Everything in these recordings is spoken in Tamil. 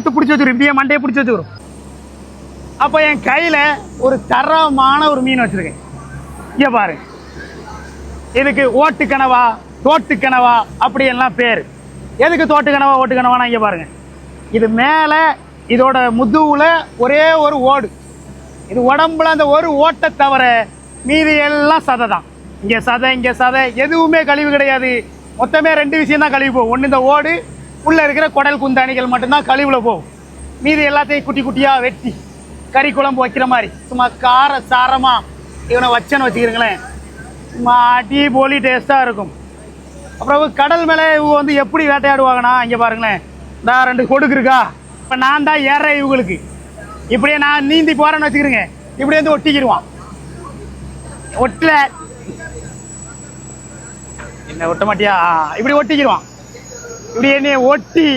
இழுத்து பிடிச்சி வச்சிரும். இப்படியே மண்டையை பிடிச்சி வச்சுக்கிறோம் அப்போ என் கையில் ஒரு தரமான ஒரு மீன் வச்சுருக்கேன். இங்கே பாரு. இதுக்கு ஓட்டு கனவா தோட்டு கனவா அப்படியெல்லாம் பேர். எதுக்கு தோட்டு கனவா ஓட்டு கனவானா இங்கே பாருங்க. இது மேலே இதோட முதுவில் ஒரே ஒரு ஓடு. இது உடம்புல அந்த ஒரு ஓட்டை தவிர மீதி எல்லாம் சதை தான். இங்கே சதை இங்கே சதை எதுவுமே கழிவு கிடையாது. மொத்தமே ரெண்டு விஷயம் தான் கழிவு போகும். ஒன்று இந்த ஓடு உள்ளே இருக்கிற குடல் குந்தாணிகள் மட்டும்தான் கழிவில் போகும். மீதி எல்லாத்தையும் குட்டி குட்டியாக வெட்டி கறி குழம்பு வைக்கிற மாதிரி. சும்மா கார சாரமாக இவனை வச்சேன்னு வச்சுக்கிறீங்களேன். சும்மா அடி போலி டேஸ்ட்டாக இருக்கும். அப்புறம் கடல் மேலே இவங்க வந்து எப்படி வேட்டையாடுவாங்கன்னா இங்கே பாருங்களேன். இந்த ரெண்டு கொடுக்கு இருக்கா? இப்போ நான் தான் ஏறேன் இவங்களுக்கு. இப்படியே நான் நீந்தி போகிறேன்னு வச்சுக்கிறேங்க. இப்படி வந்து ஒட்டிக்கிடுவான். ஒட்டல. என்ன ஒட்ட மாட்டியா? இப்படி ஒட்டிக்கிடுவான். இப்படி என்னைய ஒட்டி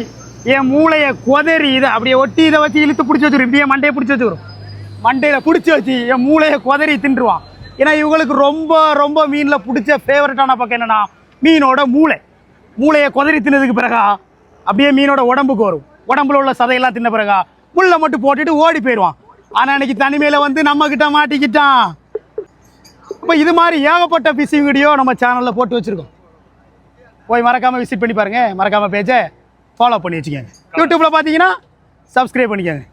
என் மூளையை குதறி இதை அப்படியே ஒட்டி இதை வச்சு இழுத்து பிடிச்சி வச்சுரும். இப்படியே மண்டையை பிடிச்சி வச்சுக்கிறோம் மண்டையில் பிடிச்சி வச்சு என் மூளையை குதறி தின்றுவான். ஏன்னா இவங்களுக்கு ரொம்ப ரொம்ப மீனில் பிடிச்ச ஃபேவரட்டான பக்கம் என்னென்னா மீனோட மூளை. மூளையை குதறி தின்னதுக்கு பிறகா அப்படியே மீனோட உடம்புக்கு வரும். உடம்புல உள்ள சதையெல்லாம் தின்ன பிறகா முள்ளை மட்டும் போட்டுட்டு ஓடி போயிடுவான். ஆனால் அன்னைக்கு தனிமையில் வந்து நம்மக்கிட்ட மாட்டிக்கிட்டான். இப்போ இது மாதிரி ஏகப்பட்ட ஃபிஷிங் வீடியோ நம்ம சேனலில் போட்டு வச்சுருக்கோம். போய் மறக்காமல் விசிட் பண்ணி பாருங்கள் மறக்காமல் பேஜை ஃபாலோ பண்ணி வச்சுக்கோங்க. யூடியூப்பில் பார்த்தீங்கன்னா சப்ஸ்கிரைப் பண்ணிக்கோங்க.